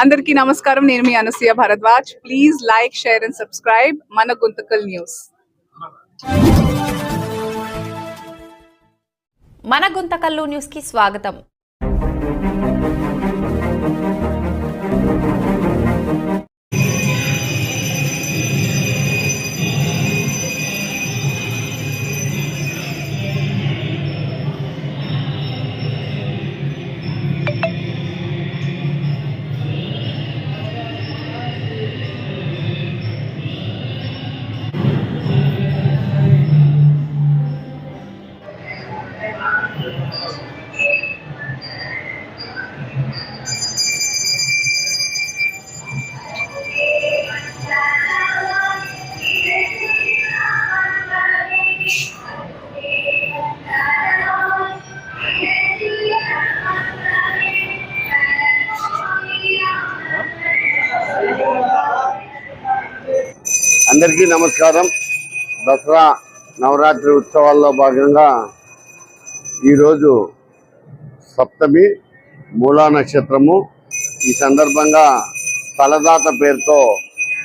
అందరికీ నమస్కారం. నేను మీ Anasuya Bharadwaj. Please like share and subscribe మన గుంతకల్ న్యూస్. మన గుంతకల్లు న్యూస్కి స్వాగతం. అందరికీ నమస్కారం. దసరా నవరాత్రి ఉత్సవాల్లో భాగంగా ఈరోజు సప్తమి మూలా నక్షత్రము. ఈ సందర్భంగా స్థలదాత పేరుతో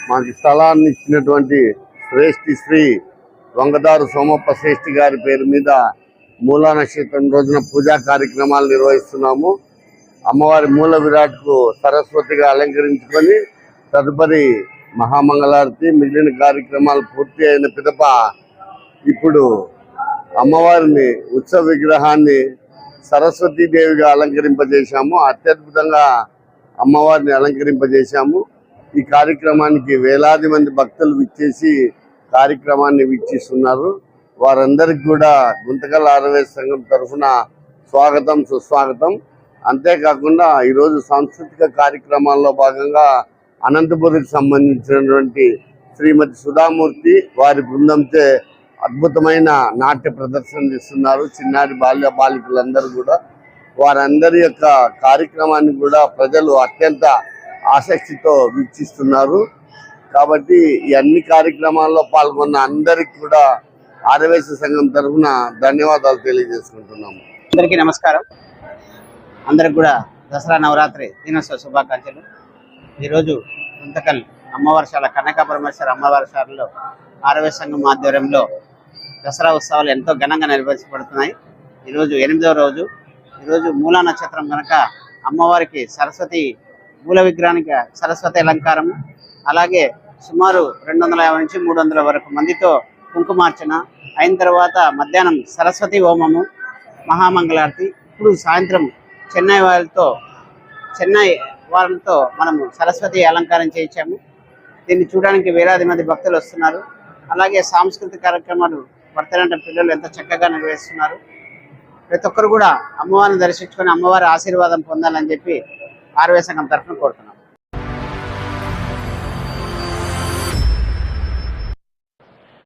మాకు స్థలాన్ని ఇచ్చినటువంటి శ్రేష్ఠి శ్రీ వంగదారు సోమప్ప శ్రేష్ఠి గారి పేరు మీద మూలా నక్షత్రం రోజున పూజా కార్యక్రమాలు నిర్వహిస్తున్నాము. అమ్మవారి మూల విరాట్కు సరస్వతిగా అలంకరించుకొని తదుపరి మహామంగళారతి మిగిలిన కార్యక్రమాలు పూర్తి అయిన పిదప ఇప్పుడు అమ్మవారిని ఉత్సవ విగ్రహాన్ని సరస్వతీదేవిగా అలంకరింపజేశాము. అత్యద్భుతంగా అమ్మవారిని అలంకరింపజేశాము. ఈ కార్యక్రమానికి వేలాది మంది భక్తులు విచ్చేసి కార్యక్రమాన్ని వీక్షిస్తున్నారు. వారందరికీ కూడా గుంతకల్ ఆరవే సంఘం తరఫున స్వాగతం సుస్వాగతం. అంతేకాకుండా ఈరోజు సాంస్కృతిక కార్యక్రమాల్లో భాగంగా అనంతపురికి సంబంధించినటువంటి శ్రీమతి సుధామూర్తి వారి బృందంతో అద్భుతమైన నాట్య ప్రదర్శన ఇస్తున్నారు చిన్నారి బాల్య బాలికలందరూ కూడా. వారందరి యొక్క కార్యక్రమాన్ని కూడా ప్రజలు అత్యంత ఆసక్తితో వీక్షిస్తున్నారు. కాబట్టి ఈ అన్ని కార్యక్రమాల్లో పాల్గొన్న అందరికి కూడా ఆరవేశ సంఘం తరఫున ధన్యవాదాలు తెలియజేసుకుంటున్నాము. అందరికీ నమస్కారం. అందరికి కూడా దసరా నవరాత్రి దినోత్సవ శుభాకాంక్షలు. ఈరోజు గుంతకల్ అమ్మవారిశాల కనక పరమేశ్వర అమ్మవారిశాలలో ఆరవై సంఘం ఆధ్వర్యంలో దసరా ఉత్సవాలు ఎంతో ఘనంగా నిర్వహించబడుతున్నాయి. ఈరోజు ఎనిమిదవ రోజు. ఈరోజు మూలా నక్షత్రం కనుక అమ్మవారికి సరస్వతి మూల విగ్రహానికి సరస్వతి అలంకారం. అలాగే సుమారు రెండు వందల యాభై నుంచి మూడు వందల వరకు మందితో కుంకుమార్చన. అయిన తర్వాత మధ్యాహ్నం సరస్వతి హోమము మహామంగళారతి. ఇప్పుడు సాయంత్రం చెన్నై వాళ్ళతో చెన్నై వాళ్ళతో మనము సరస్వతి అలంకారం చేయించాము. దీన్ని చూడడానికి వేలాది మంది భక్తులు వస్తున్నారు. అలాగే సాంస్కృతిక కార్యక్రమాలు పడతారంట పిల్లలు ఎంత చక్కగా నిర్వహిస్తున్నారు. ప్రతి ఒక్కరు కూడా అమ్మవారిని దర్శించుకొని అమ్మవారి ఆశీర్వాదం పొందాలని చెప్పి ఆర్వే సంఘం తరఫున కోరుతున్నాను